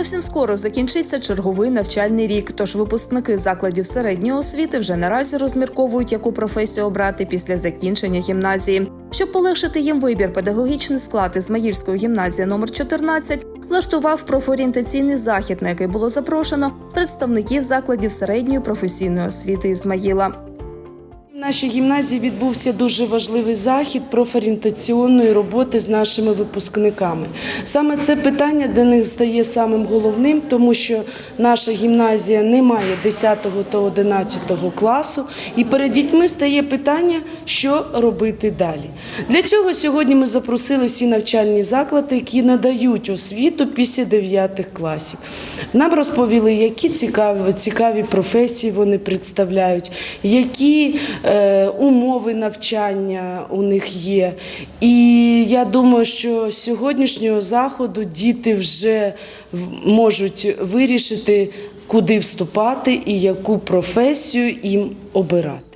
Зовсім скоро закінчиться черговий навчальний рік. Тож випускники закладів середньої освіти вже наразі розмірковують, яку професію обрати після закінчення гімназії. Щоб полегшити їм вибір, педагогічний склад Ізмаїльської гімназії номер 14 влаштував профорієнтаційний захід, на який було запрошено представників закладів середньої професійної освіти Ізмаїла. Нашій гімназії відбувся дуже важливий захід профорієнтаційної роботи з нашими випускниками. Саме це питання для них стає самим головним, тому що наша гімназія не має 10 та 11 класу, і перед дітьми стає питання, що робити далі. Для цього сьогодні ми запросили всі навчальні заклади, які надають освіту після 9 класів. Нам розповіли, які цікаві, цікаві професії вони представляють, які е, умови навчання у них є. І я думаю, що з сьогоднішнього заходу діти вже можуть вирішити, куди вступати і яку професію їм обирати.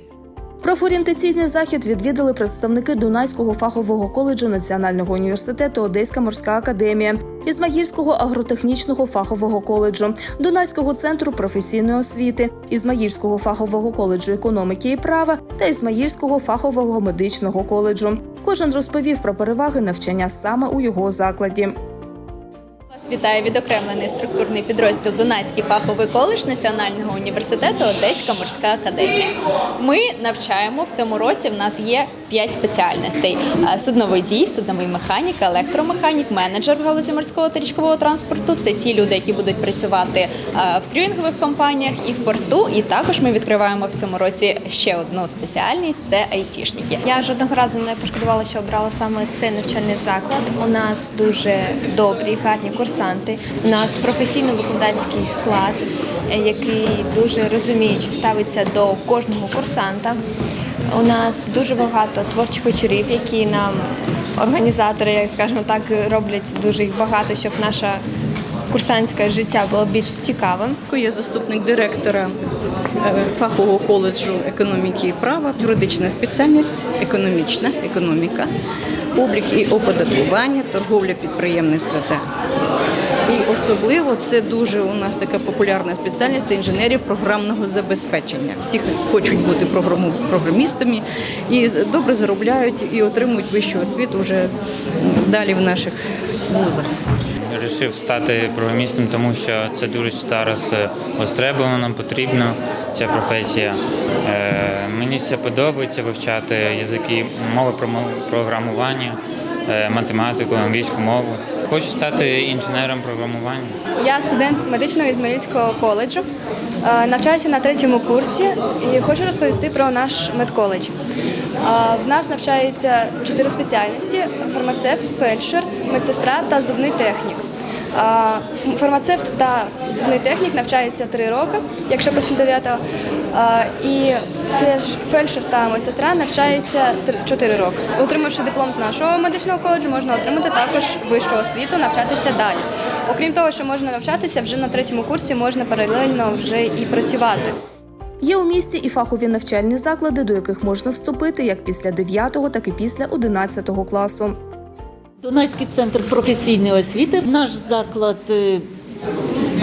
Профорієнтаційний захід відвідали представники Дунайського фахового коледжу Національного університету Одеська морська академія, Ізмаїльського агротехнічного фахового коледжу, Дунайського центру професійної освіти, Ізмаїльського фахового коледжу економіки і права та Ізмаїльського фахового медичного коледжу. Кожен розповів про переваги навчання саме у його закладі. Вітає відокремлений структурний підрозділ Дунайський фаховий коледж Національного університету Одеська морська академія. Ми навчаємо в цьому році. В нас є п'ять спеціальностей: Е, судноводій, судновий механік, електромеханік, менеджер в галузі морського та річкового транспорту. Це ті люди, які будуть працювати в крюїнгових компаніях і в порту. І також ми відкриваємо в цьому році ще одну спеціальність це айтішники. Я жодного разу не пошкодувала, що обрала саме цей навчальний заклад. У нас дуже добрі, гарні курсанти. У нас професійно-викладацький склад, е, який дуже розуміючи ставиться до кожного курсанта. У нас дуже багато творчих вечорів, які нам організатори, як скажемо так, роблять дуже їх багато, щоб наше курсантське життя було більш цікавим. Я заступник директора е, фахового коледжу економіки і права, юридична спеціальність, економічна економіка, облік і оподаткування, торговля, підприємництво та і особливо це дуже у нас така популярна спеціальність інженерів програмного забезпечення. Всі хочуть бути програмістами і добре заробляють і отримують вищу освіту вже далі в наших вузах. Вирішив стати програмістом, тому що це дуже зараз е, востребовано, потрібно ця професія. Е, Мені це подобається вивчати язики, мови програмування, е, математику, англійську мову. Хочу стати інженером програмування. Я студент медичного Ізмаїльського коледжу, е, навчаюся на третьому курсі і хочу розповісти про наш медколедж. Е, В нас навчаються чотири спеціальності: фармацевт, фельдшер, медсестра та зубний технік. Е, Фармацевт та зубний технік навчаються три роки, якщо 9 і фельдш- фельдшер та медсестра навчаються 4 роки. Отримавши диплом з нашого медичного коледжу, можна отримати також вищу освіту, навчатися далі. Окрім того, що можна навчатися, вже на третьому курсі можна паралельно вже і працювати. Є у місті і фахові навчальні заклади, до яких можна вступити як після 9, так і після 11 класу. Дунайський центр професійної освіти. Наш заклад е,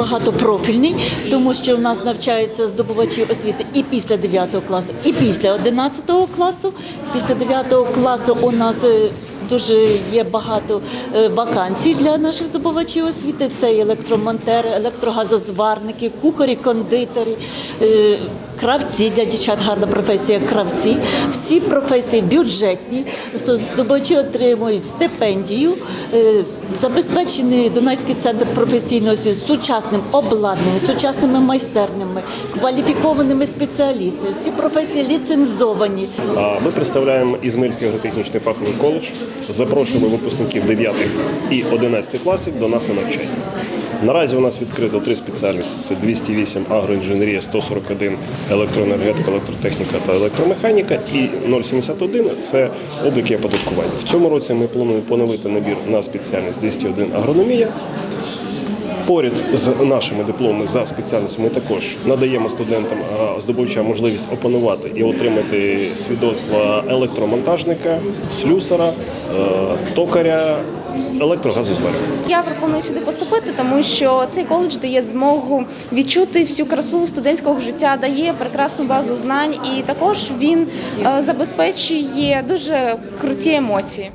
багатопрофільний, тому що в нас навчаються здобувачі освіти і після 9 класу, і після 11 класу. Після 9 класу у нас е, дуже є багато е, вакансій для наших здобувачів освіти. Це електромонтери, електрогазозварники, кухарі, кондитери. Кравці для дівчат гарна професія кравці. Всі професії бюджетні. Здобувачі отримують стипендію. Е, Забезпечений Дунайський центр професійної освіти сучасним обладнанням, сучасними майстернями, кваліфікованими спеціалістами. Всі професії ліцензовані. Ми представляємо Ізмаїльський агротехнічний фаховий коледж. Запрошуємо випускників 9 і 11 класів до нас на навчання. Наразі у нас відкрито три спеціальності: це 208 агроінженерія, 141 електроенергетика, електротехніка та електромеханіка, і 071 це облік і оподаткування. В цьому році ми плануємо поновити набір на спеціальність 201 агрономія. Поряд з нашими дипломами за спеціальністю ми також надаємо студентам здобувачам можливість опанувати і отримати свідоцтва електромонтажника, слюсара, е, токаря, електрогазозварювання. Я пропоную сюди поступити, тому що цей коледж дає змогу відчути всю красу студентського життя, дає прекрасну базу знань, і також він е, забезпечує дуже круті емоції.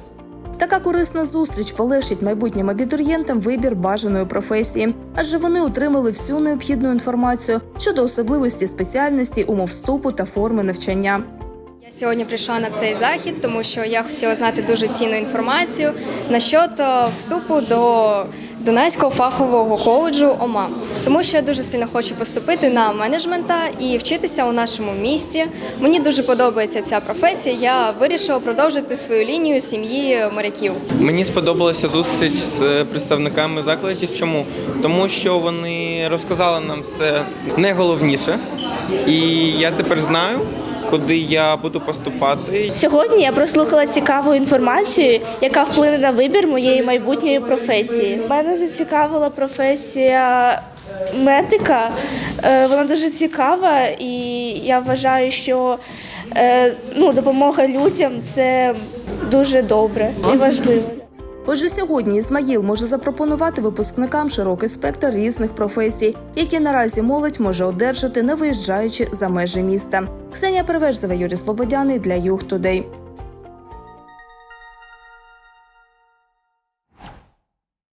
Така корисна зустріч полегшить майбутнім абітурієнтам вибір бажаної професії, адже вони отримали всю необхідну інформацію щодо особливості спеціальності, умов вступу та форми навчання. Я сьогодні прийшла на цей захід, тому що я хотіла знати дуже цінну інформацію насчет е, вступу до Дунайського фахового коледжу ОМА, тому що я дуже сильно хочу поступити на менеджмента і вчитися у нашому місті. Мені дуже подобається ця професія. Я вирішила продовжити свою лінію сім'ї моряків. Мені сподобалася зустріч з представниками закладів. Чому? Тому що вони розказали нам все найголовніше, і я тепер знаю, куди я буду поступати. Сьогодні я прослухала цікаву інформацію, яка вплине на вибір моєї майбутньої професії. Мене зацікавила професія медика. Е, Вона дуже цікава, і я вважаю, що е, ну, допомога людям це дуже добре і важливо. Отже, сьогодні Ізмаїл може запропонувати випускникам широкий спектр різних професій, які наразі молодь може одержати, не виїжджаючи за межі міста. Ксенія Переверзева, Юрій Слободяний для Юг Тудей.